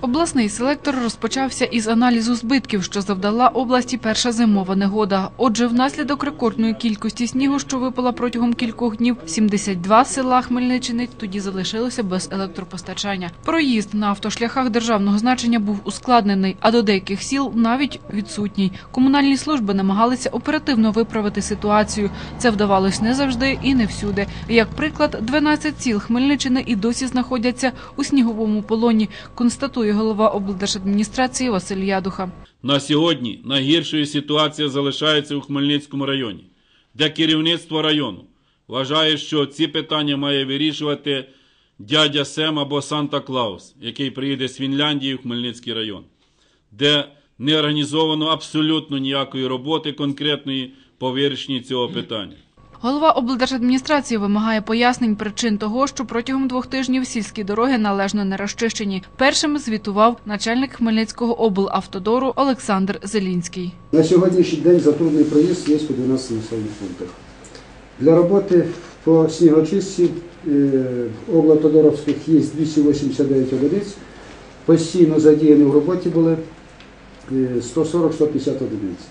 Обласний селектор розпочався із аналізу збитків, що завдала області перша зимова негода. Отже, внаслідок рекордної кількості снігу, що випала протягом кількох днів, 72 села Хмельниччини тоді залишилося без електропостачання. Проїзд на автошляхах державного значення був ускладнений, а до деяких сіл навіть відсутній. Комунальні служби намагалися оперативно виправити ситуацію. Це вдавалось не завжди і не всюди. Як приклад, 12 сіл Хмельниччини і досі знаходяться у сніговому полоні, констатує голова облдержадміністрації Василь Ядуха. На сьогодні найгіршою ситуація залишається у Хмельницькому районі, де керівництво району вважає, що ці питання має вирішувати дядя Сем або Санта-Клаус, який приїде з Фінляндії в Хмельницький район, де не організовано абсолютно ніякої роботи конкретної по вирішенні цього питання. Голова облдержадміністрації вимагає пояснень причин того, що протягом двох тижнів сільські дороги належно не розчищені. Першим звітував начальник Хмельницького облавтодору Олександр Зелінський. На сьогоднішній день затрудний проїзд є у 12 населених пунктах. Для роботи по снігочистці е, облавтодоровських є 289 одиниць. Постійно задіяні в роботі були е, 140-150 одиниць.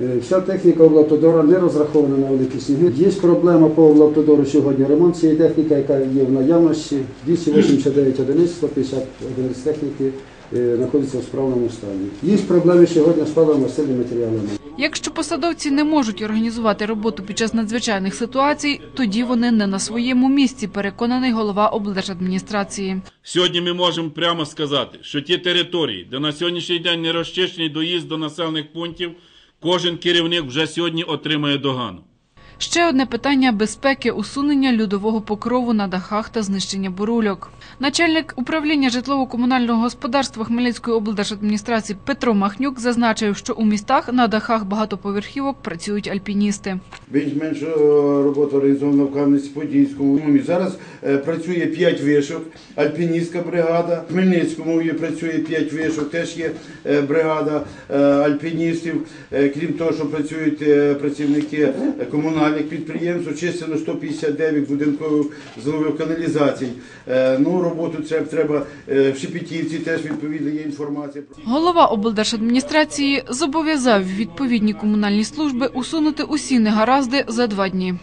Е, Вся техніка облавтодора не розрахована на великі сніги. Є проблема по облавтодору сьогодні. Ремонт цієї техніки, яка є в наявності, 289 одиниць, 150 одиниць техніки е, знаходиться в справному стані. Є проблеми сьогодні з паливно-мастильними матеріалами. Якщо посадовці не можуть організувати роботу під час надзвичайних ситуацій, тоді вони не на своєму місці, переконаний голова облдержадміністрації. Сьогодні ми можемо прямо сказати, що ті території, де на сьогоднішній день не розчищений доїзд до населених пунктів, кожен керівник вже сьогодні отримає догану. Ще одне питання безпеки усунення льодового покрову на дахах та знищення бурульок. Начальник управління житлово-комунального господарства Хмельницької облдержадміністрації Петро Махнюк зазначив, що у містах на дахах багатоповерхівок працюють альпіністи. Більш-менш е, робота організована в Кам'янець-Подільському. Зараз е, працює 5 вишок, альпіністська бригада. В Хмельницькому працює 5 вишок, теж є е, бригада альпіністів. Крім того, що працюють працівники е, комунальних підприємств, очистили 159 будинкових злових каналізацій. Е, Ну, роботу це треба е, в Шепетівці, теж відповідно є інформація. Голова облдержадміністрації зобов'язав відповідні комунальні служби усунути усі негаразди за два дні.